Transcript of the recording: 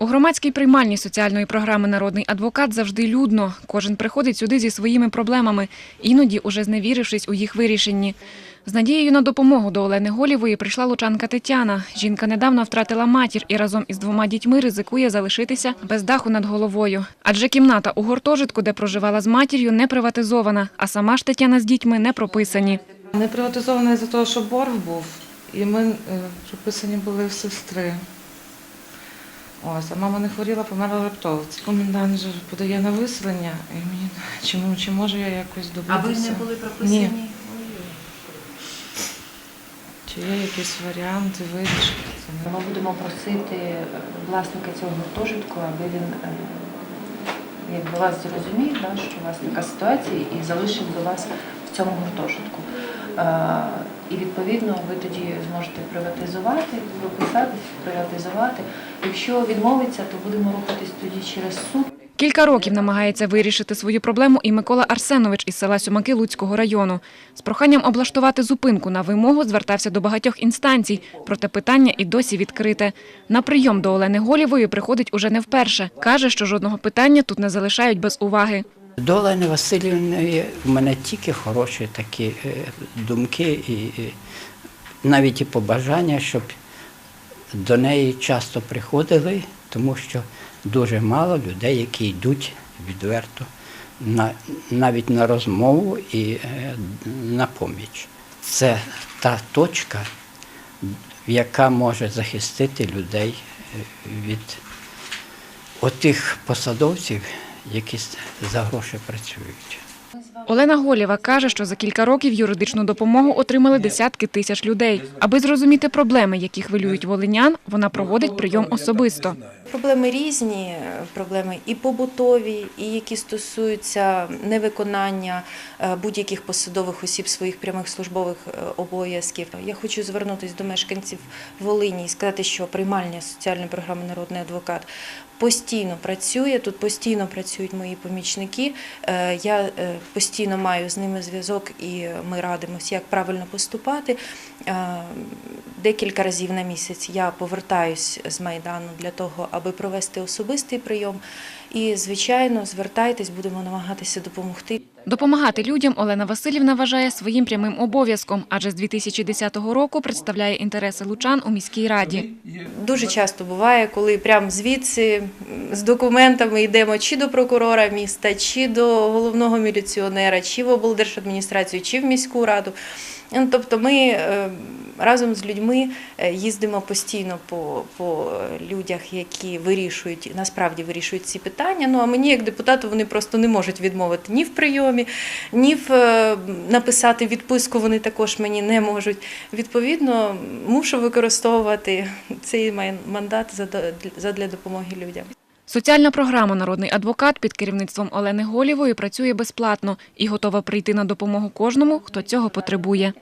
У громадській приймальні соціальної програми Народний адвокат завжди людно. Кожен приходить сюди зі своїми проблемами, іноді уже зневірившись у їх вирішенні. З надією на допомогу до Олени Голівої прийшла лучанка Тетяна. Жінка недавно втратила матір і разом із двома дітьми ризикує залишитися без даху над головою. Адже кімната у гуртожитку, де проживала з матір'ю, не приватизована, а сама ж Тетяна з дітьми не прописані. Не приватизований за того, що борг був, і ми е, прописані були в сестри. Ось, а мама не хворіла, померла раптово. Це Комендант же подає на виселення, і мені чи, чи можу я якось А ви не були прописані? Ні. Чи є якісь варіанти вирішити це? Ми будемо просити е, власника цього гуртожитку, аби він е, якби вас зрозумів, що у вас така ситуація, і залишив би вас в цьому гуртожитку. І відповідно ви тоді зможете приватизувати, прописатись, приватизувати. Якщо відмовиться, то будемо рухатись тоді через суд. Кілька років намагається вирішити свою проблему і Микола Арсенович із села Сюмаки Луцького району. З проханням облаштувати зупинку на вимогу звертався до багатьох інстанцій, проте питання і досі відкрите. На прийом до Олени Голівої приходить уже не вперше. Каже, що жодного питання тут не залишають без уваги. До Олени Васильівни в мене тільки хороші такі е, думки і і навіть і побажання, щоб до неї часто приходили, тому що дуже мало людей, які йдуть відверто на, навіть на розмову і е, на поміч. Це та точка, яка може захистити людей е, від отих посадовців, які за гроші працюють. Олена Голєва каже, що за кілька років юридичну допомогу отримали десятки тисяч людей. Аби зрозуміти проблеми, які хвилюють волинян, вона проводить прийом особисто. Проблеми різні, проблеми і побутові, і які стосуються невиконання е, будь-яких посадових осіб своїх прямих службових е, обов'язків. Я хочу звернутися до мешканців Волині і сказати, що приймальня соціальної програми Народний адвокат постійно працює. Тут постійно працюють мої помічники. Е, Я е, постійно маю з ними зв'язок і ми радимося, як правильно поступати. Декілька разів на місяць я повертаюсь з Майдану для того, аби провести особистий прийом. І, звичайно, звертайтесь, будемо намагатися допомогти. Допомагати людям Олена Васильівна вважає своїм прямим обов'язком, адже з 2010 року представляє інтереси лучан у міській раді. Дуже часто буває, коли прямо звідси з документами йдемо чи до прокурора міста, чи до головного міліціонера, чи в облдержадміністрацію, чи в міську раду. Ну, Тобто ми е, разом з людьми е, їздимо постійно по, по людях, які вирішують, насправді вирішують ці питання. Ну а мені, як депутату, вони просто не можуть відмовити ні в прийомі, ні в е, написати відписку вони також мені не можуть. Відповідно, мушу використовувати цей мандат задля допомоги людям. Соціальна програма Народний адвокат під керівництвом Олени Голівої працює безплатно і готова прийти на допомогу кожному, хто цього потребує.